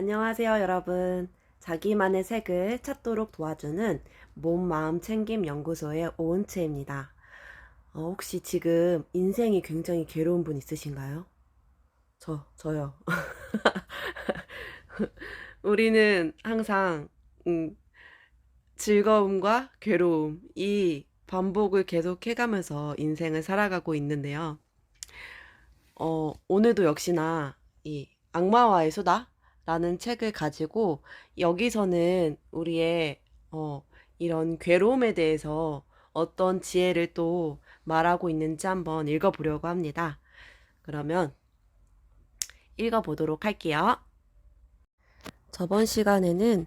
안녕하세요, 여러분. 자기만의 색을 찾도록 도와주는 몸, 마음 챙김 연구소의 오은채입니다. 어, 혹시 지금 인생이 굉장히 괴로운 분 있으신가요? 저, 저요. 우리는 항상, 음, 즐거움과 괴로움, 이 반복을 계속 해가면서 인생을 살아가고 있는데요. 어, 오늘도 역시나 이 악마와의 수다 라는 책을 가지고 여기서는 우리의 어, 이런 괴로움에 대해서 어떤 지혜를 또 말하고 있는지 한번 읽어보려고 합니다. 그러면 읽어보도록 할게요. 저번 시간에는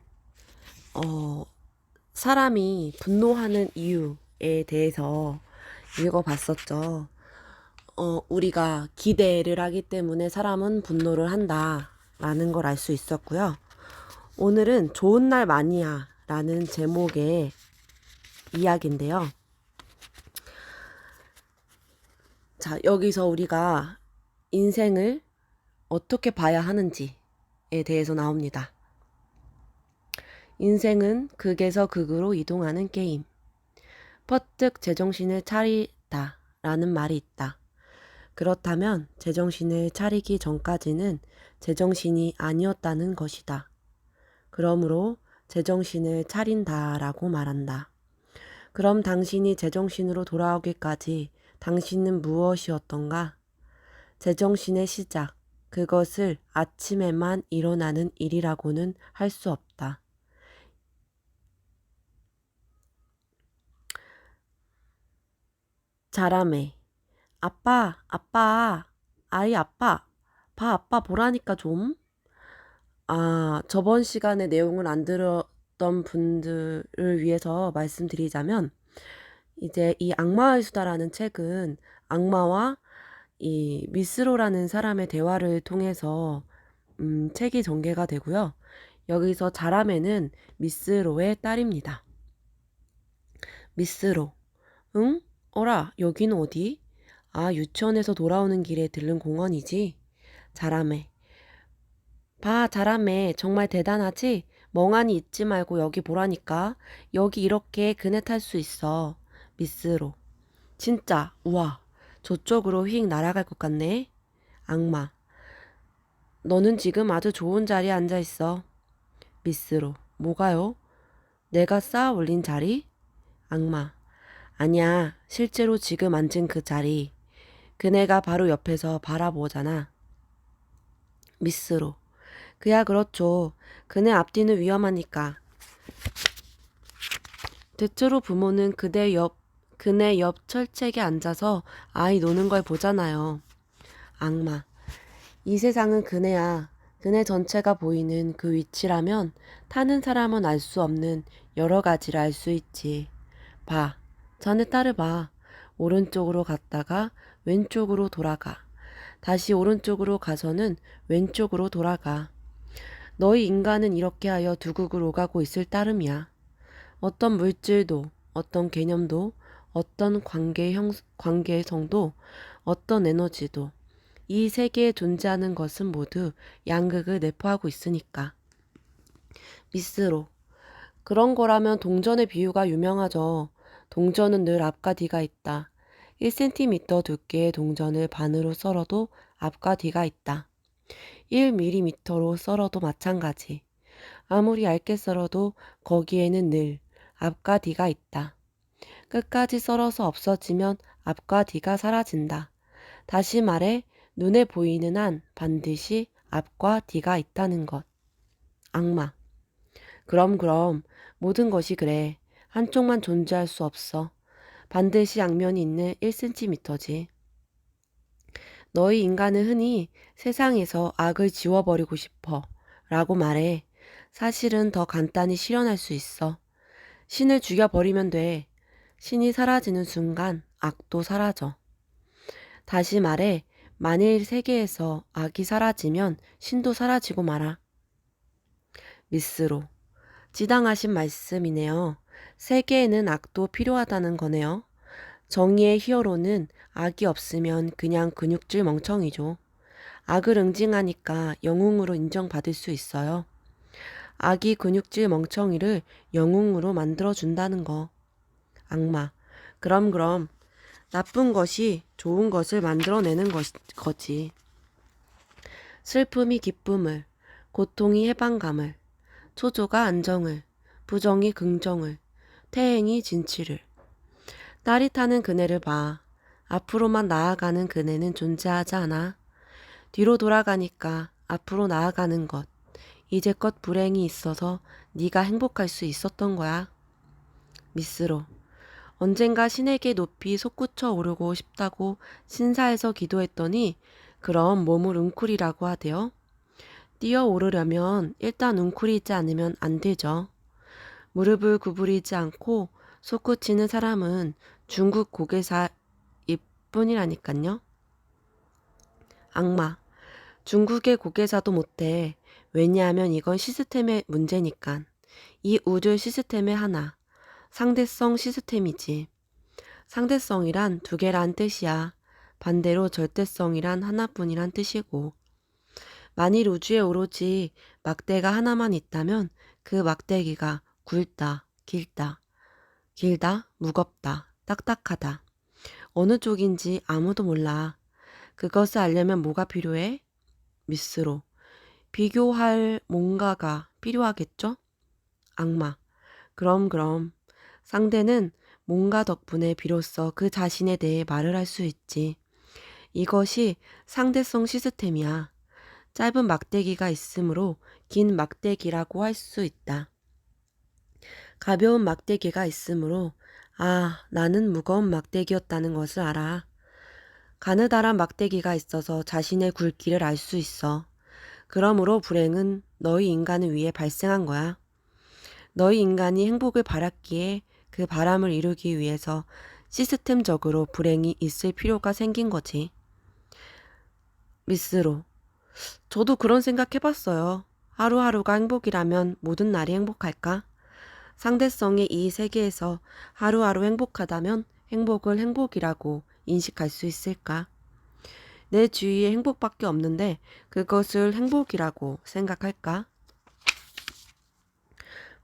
어, 사람이 분노하는 이유에 대해서 읽어봤었죠. 어, 우리가 기대를 하기 때문에 사람은 분노를 한다 라는 걸 알 수 있었고요. 오늘은 좋은 날 마니아 라는 제목의 이야기인데요. 자, 여기서 우리가 인생을 어떻게 봐야 하는지에 대해서 나옵니다. 인생은 극에서 극으로 이동하는 게임. 퍼뜩 제정신을 차리다 라는 말이 있다. 그렇다면 제정신을 차리기 전까지는 제정신이 아니었다는 것이다. 그러므로 제정신을 차린다라고 말한다. 그럼 당신이 제정신으로 돌아오기까지 당신은 무엇이었던가? 제정신의 시작, 그것을 아침에만 일어나는 일이라고는 할 수 없다. 자라매. 아빠, 아빠, 아이 아빠, 봐 아빠 보라니까 좀. 아, 저번 시간에 내용을 안 들었던 분들을 위해서 말씀드리자면, 이제 이 악마의 수다라는 책은 악마와 이 미스로라는 사람의 대화를 통해서 음, 책이 전개가 되고요. 여기서 자라매는 미스로의 딸입니다. 미스로, 응? 어라, 여기는 어디? 아, 유치원에서 돌아오는 길에 들른 공원이지? 자라매. 봐, 자라매. 정말 대단하지? 멍하니 있지 말고 여기 보라니까. 여기 이렇게 그네 탈 수 있어. 미스로. 진짜, 우와. 저쪽으로 휙 날아갈 것 같네. 악마. 너는 지금 아주 좋은 자리에 앉아 있어. 미스로. 뭐가요? 내가 쌓아 올린 자리? 악마. 아니야. 실제로 지금 앉은 그 자리. 그네가 바로 옆에서 바라보잖아. 미스로. 그야 그렇죠. 그네 앞뒤는 위험하니까. 대체로 부모는 그대 옆, 그네 옆 철책에 앉아서 아이 노는 걸 보잖아요. 악마. 이 세상은 그네야. 그네 전체가 보이는 그 위치라면 타는 사람은 알 수 없는 여러 가지를 알 수 있지. 봐. 자네 따라봐. 오른쪽으로 갔다가 왼쪽으로 돌아가. 다시 오른쪽으로 가서는 왼쪽으로 돌아가. 너희 인간은 이렇게 하여 두국을 오가고 있을 따름이야. 어떤 물질도, 어떤 개념도, 어떤 관계 형, 관계성도, 어떤 에너지도, 이 세계에 존재하는 것은 모두 양극을 내포하고 있으니까. 미스로. 그런 거라면 동전의 비유가 유명하죠. 동전은 늘 앞과 뒤가 있다. 1cm 두께의 동전을 반으로 썰어도 앞과 뒤가 있다. 1mm로 썰어도 마찬가지. 아무리 얇게 썰어도 거기에는 늘 앞과 뒤가 있다. 끝까지 썰어서 없어지면 앞과 뒤가 사라진다. 다시 말해, 눈에 보이는 한 반드시 앞과 뒤가 있다는 것. 악마. 그럼, 그럼, 모든 것이 그래. 한쪽만 존재할 수 없어. 반드시 양면이 있는 1cm지. 너희 인간은 흔히 세상에서 악을 지워버리고 싶어 라고 말해. 사실은 더 간단히 실현할 수 있어. 신을 죽여버리면 돼. 신이 사라지는 순간 악도 사라져. 다시 말해, 만일 세계에서 악이 사라지면 신도 사라지고 말아. 미스로. 지당하신 말씀이네요. 세계에는 악도 필요하다는 거네요. 정의의 히어로는 악이 없으면 그냥 근육질 멍청이죠. 악을 응징하니까 영웅으로 인정받을 수 있어요. 악이 근육질 멍청이를 영웅으로 만들어준다는 거. 악마. 그럼, 그럼. 나쁜 것이 좋은 것을 만들어내는 것, 거지. 슬픔이 기쁨을, 고통이 해방감을, 초조가 안정을, 부정이 긍정을, 태행이 진치를. 딸이 타는 그네를 봐. 앞으로만 나아가는 그네는 존재하지 않아. 뒤로 돌아가니까 앞으로 나아가는 것. 이제껏 불행이 있어서 네가 행복할 수 있었던 거야. 미스로. 언젠가 신에게 높이 솟구쳐 오르고 싶다고 신사에서 기도했더니 그럼 몸을 웅크리라고 하대요. 뛰어 오르려면 일단 웅크리지 않으면 안 되죠. 무릎을 구부리지 않고 솟구치는 사람은 중국 고개사일 뿐이라니깐요. 악마. 중국의 고개사도 못해. 왜냐하면 이건 시스템의 문제니깐. 이 우주 시스템의 하나. 상대성 시스템이지. 상대성이란 두 개란 뜻이야. 반대로 절대성이란 하나뿐이란 뜻이고. 만일 우주에 오로지 막대가 하나만 있다면 그 막대기가 굵다, 길다, 길다, 무겁다, 딱딱하다. 어느 쪽인지 아무도 몰라. 그것을 알려면 뭐가 필요해? 미스로. 비교할 뭔가가 필요하겠죠? 악마. 그럼, 그럼. 상대는 뭔가 덕분에 비로소 그 자신에 대해 말을 할 수 있지. 이것이 상대성 시스템이야. 짧은 막대기가 있으므로 긴 막대기라고 할 수 있다. 가벼운 막대기가 있으므로 아, 나는 무거운 막대기였다는 것을 알아. 가느다란 막대기가 있어서 자신의 굵기를 알 수 있어. 그러므로 불행은 너희 인간을 위해 발생한 거야. 너희 인간이 행복을 바랐기에 그 바람을 이루기 위해서 시스템적으로 불행이 있을 필요가 생긴 거지. 미스로. 저도 그런 생각 해봤어요. 하루하루가 행복이라면 모든 날이 행복할까? 상대성의 이 세계에서 하루하루 행복하다면 행복을 행복이라고 인식할 수 있을까? 내 주위에 행복밖에 없는데 그것을 행복이라고 생각할까?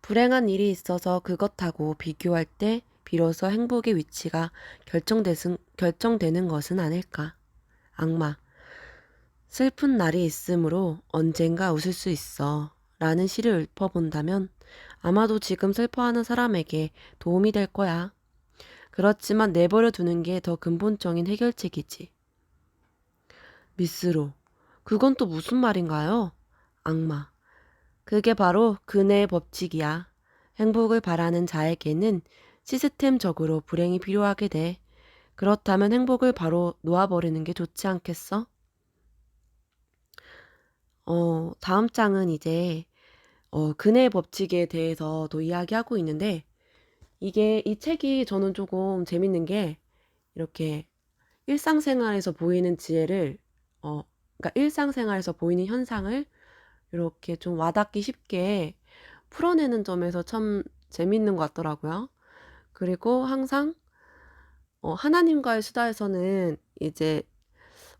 불행한 일이 있어서 그것하고 비교할 때 비로소 행복의 위치가 결정되는, 것은 아닐까? 악마. 슬픈 날이 있으므로 언젠가 웃을 수 있어. 라는 시를 읊어본다면 아마도 지금 슬퍼하는 사람에게 도움이 될 거야. 그렇지만 내버려 두는 게 더 근본적인 해결책이지. 미스로. 그건 또 무슨 말인가요? 악마. 그게 바로 그네의 법칙이야. 행복을 바라는 자에게는 시스템적으로 불행이 필요하게 돼. 그렇다면 행복을 바로 놓아버리는 게 좋지 않겠어? 어, 다음 장은 이제 어, 그네의 법칙에 대해서도 이야기하고 있는데 이게 이 책이 저는 조금 재밌는 게 이렇게 일상생활에서 보이는 지혜를 어, 그러니까 일상생활에서 보이는 현상을 이렇게 좀 와닿기 쉽게 풀어내는 점에서 참 재밌는 것 같더라고요. 그리고 항상 어, 하나님과의 수다에서는 이제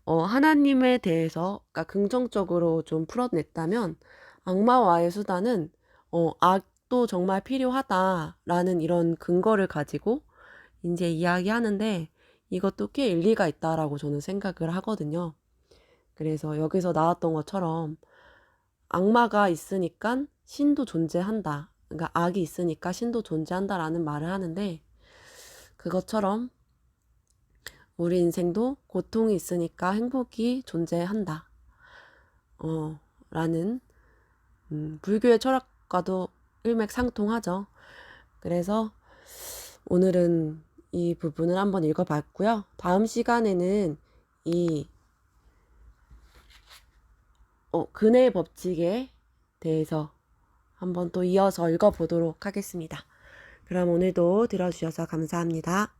어, 하나님에 대해서 그러니까 긍정적으로 좀 풀어냈다면 악마와의 수다는 어, 악도 정말 필요하다라는 이런 근거를 가지고 이제 이야기하는데 이것도 꽤 일리가 있다라고 저는 생각을 하거든요. 그래서 여기서 나왔던 것처럼 악마가 있으니까 신도 존재한다. 그러니까 악이 있으니까 신도 존재한다라는 말을 하는데 그것처럼 우리 인생도 고통이 있으니까 행복이 존재한다. 어, 라는 음, 불교의 철학과도 일맥상통하죠. 그래서 오늘은 이 부분을 한번 읽어봤고요. 다음 시간에는 이 어, 근의 법칙에 대해서 한번 또 이어서 읽어보도록 하겠습니다. 그럼 오늘도 들어주셔서 감사합니다.